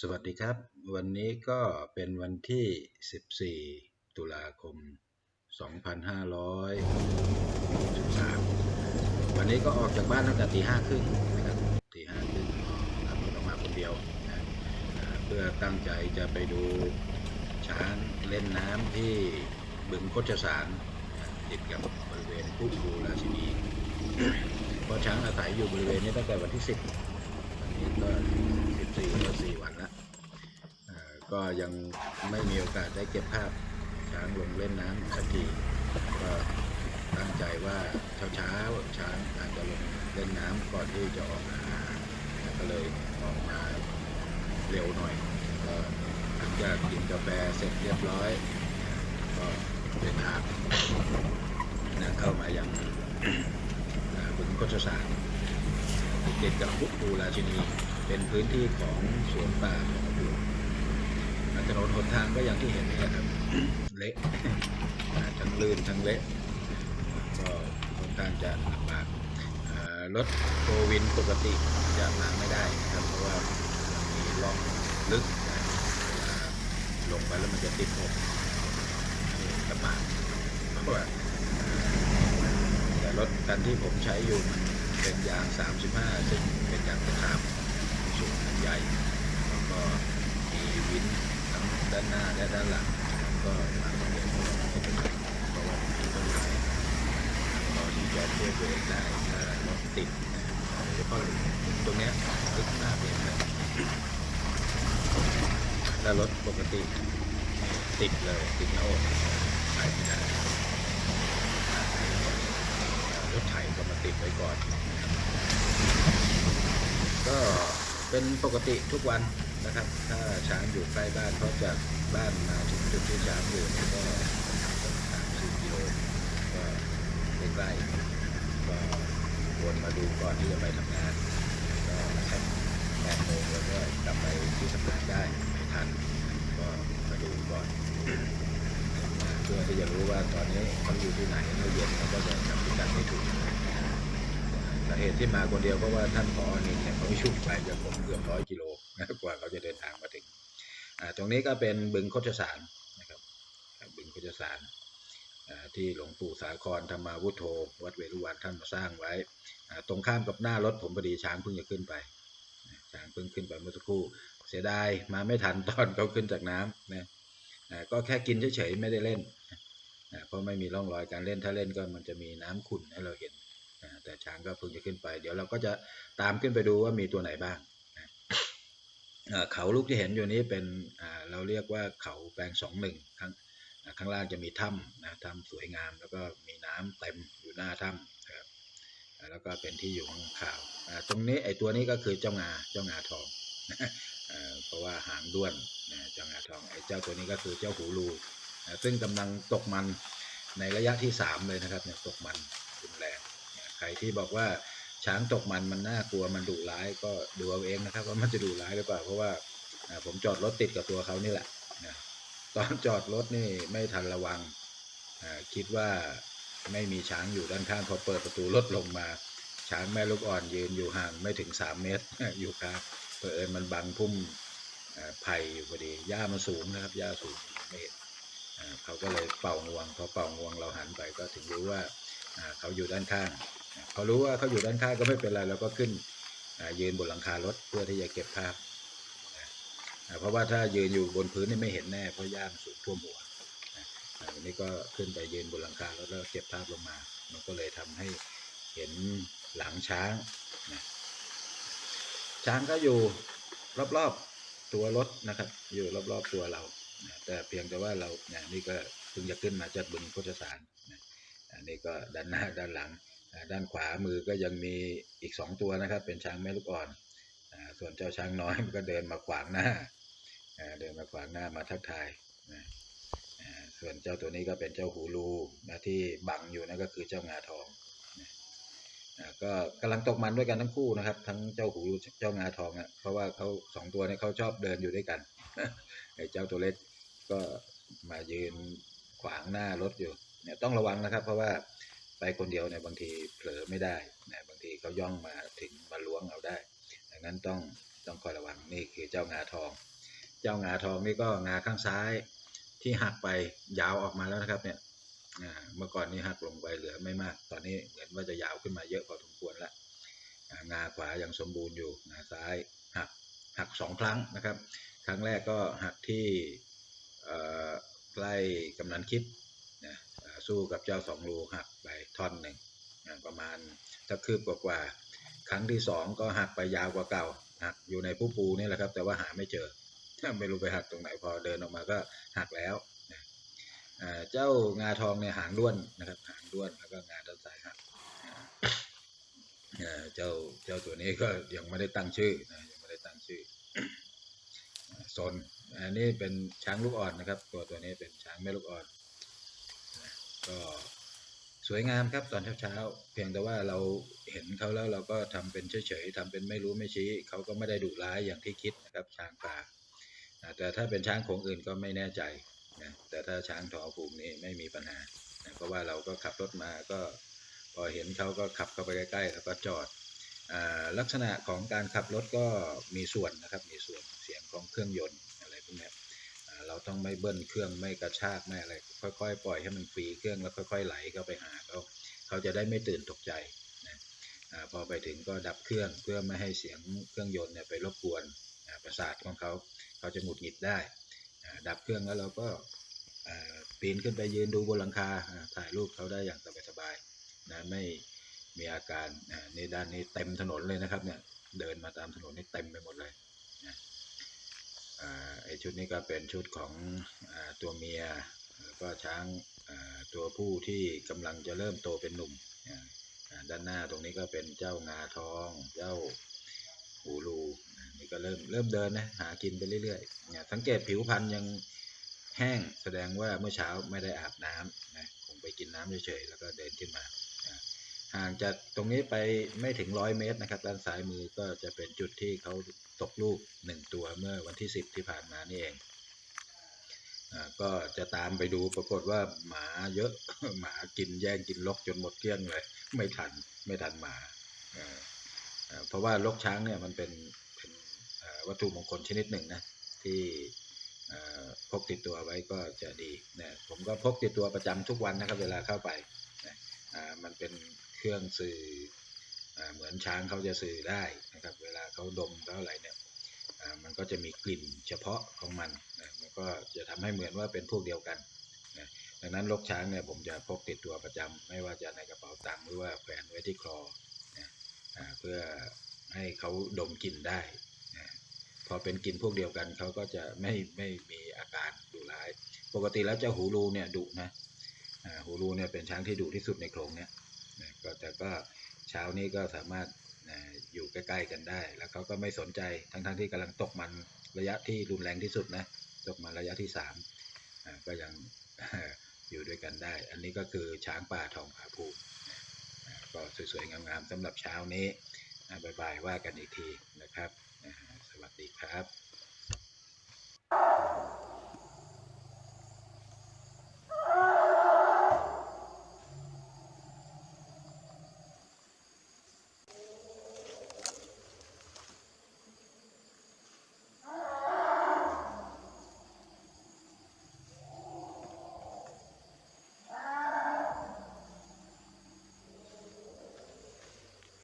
สวัสดีครับ วันนี้ก็เป็นวันที่ 14 ตุลาคม 2563 วันนี้ก็ออกจากบ้านตั้งแต่ตีห้าครึ่งนะครับตีห้าครึ่งขับรถออกมาคนเดียวนะเพื่อตั้งใจจะไปดูช้างเล่นน้ำที่บึงโคชสารติดกับบริเวณพุบูราชินีเพราะช้างอาศัยอยู่บริเวณนี้ตั้งแต่วันที่ 10 วันนี้ก็ 14ก็4วันละก็ยังไม่มีโอกาสได้เก็บภาพช้างลงเล่นน้ำสักทีก็ตั้งใจว่าเช้าๆช้างอาจจะลงเล่นน้ำก่อนที่จะออกมาหาก็เลยออกมาเร็วหน่อยก็หลังจากกินกาแฟเสร็จเรียบร้อยก็เดินทางนะเข้ามายังอ่าบึงโคชสารติดกับพุปูราชินี เป็นพื้นที่ของสวนป่าของหลวงถนนหนทางก็อย่างที่เห็นนี่แหละครับเละทั้งลื่นทั้งเละก็ค่อนข้างจะลำบากรถโฟวินปกติจะมาไม่ได้นะครับ เพราะว่ามีร่องลึกลงไปแล้วมันจะติดอกนี่ลำบากเพราะว่าแต่รถคันที่ผมใช้อยู่มันเป็นยาง 35 ซึ่งเป็นยางสะท้ามสูง ใหญ่แล้วก็มีวินทั้งด้านหน้าและด้านหลังก็มาตรงนี้ไม่เป็นไรเพราะว่ามีต้นไม้พอที่จะช่วยตัวเองได้ถ้ารถติดเฉพาะตรงนี้ยลึกมากเลยนะถ้ารถปกติติดเลยติดหน้าอกไปไม่ได้รถไถก็มาติดไว้ก่อน เป็นปกติทุกวันนะครับ ถ้าช้างอยู่ใกล้บ้านเพราะจากบ้านมาถึงจุดที่ช้างอยู่เนี่ยก็สามสี่กิโลก็ใกล้ๆก็วนมาดูก่อนที่จะไปทำงานก็สักแปดโมงแล้วก็กลับไปที่ทำงานได้ไม่ทันก็มาดูก่อนเพื่อที่จะรู้ว่าตอนนี้เขาอยู่ที่ไหนเมื่อเย็นเขาก็จะจำพิกัดไม่ถูก สาเหตุที่มาคนเดียวเพราะว่าท่านพอนึ่เนี่ยเขาชุ่มไปจากผมเกือบร้อยกิโลนะกว่าเขาจะเดินทางมาถึงตรงนี้ก็เป็นบึงโคชสารนะครับบึงโคชสารที่หลวงปู่สาครธรรมาวุฒโธวัดเวรุวันท่านมาสร้างไว้ ตรงข้ามกับหน้ารถผมพอดีช้างเพิ่งจะขึ้นไปช้างเพิ่งขึ้นไปเมื่อสักครู่ เสียดายมาไม่ทันตอนเขาขึ้นจากน้ำนะก็แค่กินเฉยๆไม่ได้เล่นเพราะไม่มีร่องรอยการเล่นถ้าเล่นก็มันจะมีน้ำขุ่นให้เราเห็น แต่ช้างก็เพิ่งจะขึ้นไป เดี๋ยวเราก็จะตามขึ้นไปดูว่ามีตัวไหนบ้างนะเขาลูกที่เห็นอยู่นี้เป็นเราเรียกว่าเขาแปลงสองหนึ่งข้างข้างล่างจะมีถ้ำนะถ้ำสวยงาม แล้วก็มีน้ำเต็มอยู่หน้าถ้ำนะครับแล้วก็เป็นที่อยู่ของข่าวตรงนี้ไอตัวนี้ก็คือเจ้างาเจ้างาทองเพราะว่าหางด้วนนะเจ้างาทองไอเจ้าตัวนี้ก็คือเจ้าหูรูนะซึ่งกำลังตกมันในระยะที่สามเลยนะครับเนี่ยตกมันรุนแรง รที่บอกว่าช้างตกมันมันน่ากลัวมันดุร้ายก็ดูเอาเองนะครับ ว่ามันจะดุร้ายหรือเปล่าเพราะว่าผมจอดรถติดกับตัวเขานี่แหละนะตอนจอดรถนี่ไม่ทันระวังคิดว่าไม่มีช้างอยู่ด้านข้างพอเปิดประตูรถลงมา ช้างแม่ลูกอ่อนยืนอยู่ห่างไม่ถึงสามเมตรอยู่ครับเผอิญมันบังพุ่มไผ่อยู่พอดีหญ้ามันสูงนะครับหญ้าสูงไม่เห็นเขาก็เลยเป่างวงพอเป่างวงเราหันไปก็ถึงรู้ว่าเขาอยู่ด้านข้าง อ่าพอรู้ว่าเขาอยู่ด้านข้างก็ไม่เป็นไรเราก็ขึ้นยืนบนหลังคารถเพื่อที่จะเก็บภาพเพราะว่าถ้ายืนอยู่บนพื้นนี่ไม่เห็นแน่เพราะย่ามสูงท่วมหัวอันนี้ก็ขึ้นไปยืนบนหลังคารถแล้วก็เก็บภาพลงมา มันก็เลยทำให้เห็นหลังช้างนะช้างก็อยู่รอบๆตัวรถนะครับ อยู่รอบๆตัวเรานะแต่เพียงแต่ว่าเราเนี่ยนี่ก็เพิ่งจะขึ้นมาจากบึงโคชสารนะอันนี้ก็ด้านหน้าด้านหลัง ด้านขวามือก็ยังมีอีกสองตัวนะครับ เป็นช้างแม่ลูกอ่อนส่วนเจ้าช้างน้อยมันก็เดินมาขวางหน้า เดินมาขวางหน้ามาทักทายนะส่วนเจ้าตัวนี้ก็เป็นเจ้าหูรูนะที่บังอยู่นั่นก็คือเจ้างาทองนะก็กำลังตกมันด้วยกันทั้งคู่นะครับ ทั้งเจ้าหูรูเจ้างาทองอะเพราะว่าเขาสองตัวนี้เขาชอบเดินอยู่ด้วยกันไอ้เจ้าตัวเล็กก็มายืนขวางหน้ารถอยู่เนี่ยต้องระวังนะครับ เพราะว่า ไปคนเดียวเนี่ยบางทีเผลอไม่ได้นะบางทีเขาย่องมาถึงมาล้วงเอาได้ ดังนั้นต้องต้องคอยระวังนี่คือเจ้างาทอง เจ้างาทองนี่ก็งาข้างซ้ายที่หักไปยาวออกมาแล้วนะครับเนี่ยเมื่อก่อนนี้หักลงไปเหลือไม่มาก ตอนนี้เหมือนว่าจะยาวขึ้นมาเยอะพอสมควรแล้วงาขวายังสมบูรณ์อยู่งาซ้ายหักหักสองครั้งนะครับ ครั้งแรกก็หักที่ใกล้กำนันคิด สู้กับเจ้าสองรูหักไปท่อนหนึ่งประมาณตะคืบกว่าๆครั้งที่สองก็หักไปยาวกว่าเก่าหักอยู่ในผู้ปูนี่แหละครับ แต่ว่าหาไม่เจอไม่รู้ไปหักตรงไหนพอเดินออกมาก็หักแล้วเจ้างาทองเนี่ยหางด้วนนะครับ หางด้วนแล้วก็งาด้านซ้ายหักเจ้าเจ้าตัวนี้ก็ยังไม่ได้ตั้งชื่อนะยังไม่ได้ตั้งชื่อโซนอันนี้เป็นช้างลูกอ่อนนะครับ ตัวตัวนี้เป็นช้างแม่ลูกอ่อน ก็สวยงามครับตอนเช้าๆเพียงแต่ว่าเราเห็นเขาแล้วเราก็ทำเป็นเฉยๆทำเป็นไม่รู้ไม่ชี้เขาก็ไม่ได้ดุร้ายอย่างที่คิดนะครับช้างป่าแต่ถ้าเป็นช้างโขงอื่นก็ไม่แน่ใจนะแต่ถ้าช้างทอภูมินี่ไม่มีปัญหานะเพราะว่าเราก็ขับรถมาก็พอเห็นเขาก็ขับเข้าไปใกล้ๆแล้วก็จอดอลักษณะของการขับรถก็มีส่วนนะครับมีส่วนเสียงของเครื่องยนต์อะไรพวกนี้ เราต้องไม่เบิ้ลเครื่องไม่กระชากไม่อะไร ค่อยๆ ปล่อยให้มันฟรีเครื่องแล้วค่อย ๆ ไหลเข้าไปหาเขาเขาจะได้ไม่ตื่นตกใจนะพอไปถึงก็ดับเครื่องเพื่อไม่ให้เสียงเครื่องยนต์เนี่ยไปรบกวนประสาทของเขาเขาจะหงุดหงิดได้ดับเครื่องแล้วเราก็ปีนขึ้นไปยืนดูบนหลังคาถ่ายรูปเขาได้อย่างสบายๆนะไม่มีอาการอ่านี่ด้านนี้เต็มถนนเลยนะครับเนี่ยเดินมาตามถนนนี่เต็มไปหมดเลยนะ ไอชุดนี้ก็เป็นชุดของอตัวเมียแล้วก็ช้างตัวผู้ที่กำลังจะเริ่มโตเป็นหนุ่ม ด้านหน้าตรงนี้ก็เป็นเจ้างาทอง เจ้าหูรูนี่ก็เริ่มเริ่มเดินนะหากินไปเรื่อยๆสังเกตผิวพรรณยังแห้งแสดงว่าเมื่อเช้าไม่ได้อาบน้ำนะคงไปกินน้ำเฉยๆแล้วก็เดินขึ้นมา ห่างจากตรงนี้ไปไม่ถึงร้อยเมตรนะครับ ด้านซ้ายมือก็จะเป็นจุดที่เขาตกลูกหนึ่งตัวเมื่อวันที่สิบที่ผ่านมานี่เองอก็จะตามไปดูปรากฏว่าหมาเยอะหมากินแย่งกินลกจนหมดเกลี้ยงเลย ไม่ทันไม่ทันหมาเพราะว่าลกช้างเนี่ยมันเป็นเป็นวัตถุมงคลชนิดหนึ่งนะที่พกติดตัวไว้ก็จะดีนะผมก็พกติดตัวประจำทุกวันนะครับ เวลาเข้าไปอ่ามันเป็น เครื่องสื่ออเหมือนช้างเขาจะสื่อได้นะครับ เวลาเขาดมเขาอะไรเนี่ยมันก็จะมีกลิ่นเฉพาะของมันนะมันก็จะทำให้เหมือนว่าเป็นพวกเดียวกันนะดังนั้นลกช้างเนี่ยผมจะพกติดตัวประจำไม่ว่าจะในกระเป๋าตังค์หรือว่าแขวนไว้ที่คลอนะเพื่อให้เขาดมกลิ่นได้นะพอเป็นกลิ่นพวกเดียวกันเขาก็จะไม่ไม่มีอาการดุร้าย ปกติแล้วเจ้าหูรูเนี่ยดุนะหูรูเนี่ยเป็นช้างที่ดุที่สุดในโขลงเนี่ย นะก็แต่ก็เช้านี้ก็สามารถนะอยู่ใกล้ๆกันได้ แล้วเขาก็ไม่สนใจทั้งๆที่กำลังตกมันระยะที่รุนแรงที่สุดนะตกมันระยะที่สามก็ยังอยู่ด้วยกันได้ อันนี้ก็คือช้างป่าทองผาภูมินะอ่าก็สวยๆงามๆสำหรับเช้านี้อ่าบายๆว่ากันอีกทีนะครับ สวัสดีครับ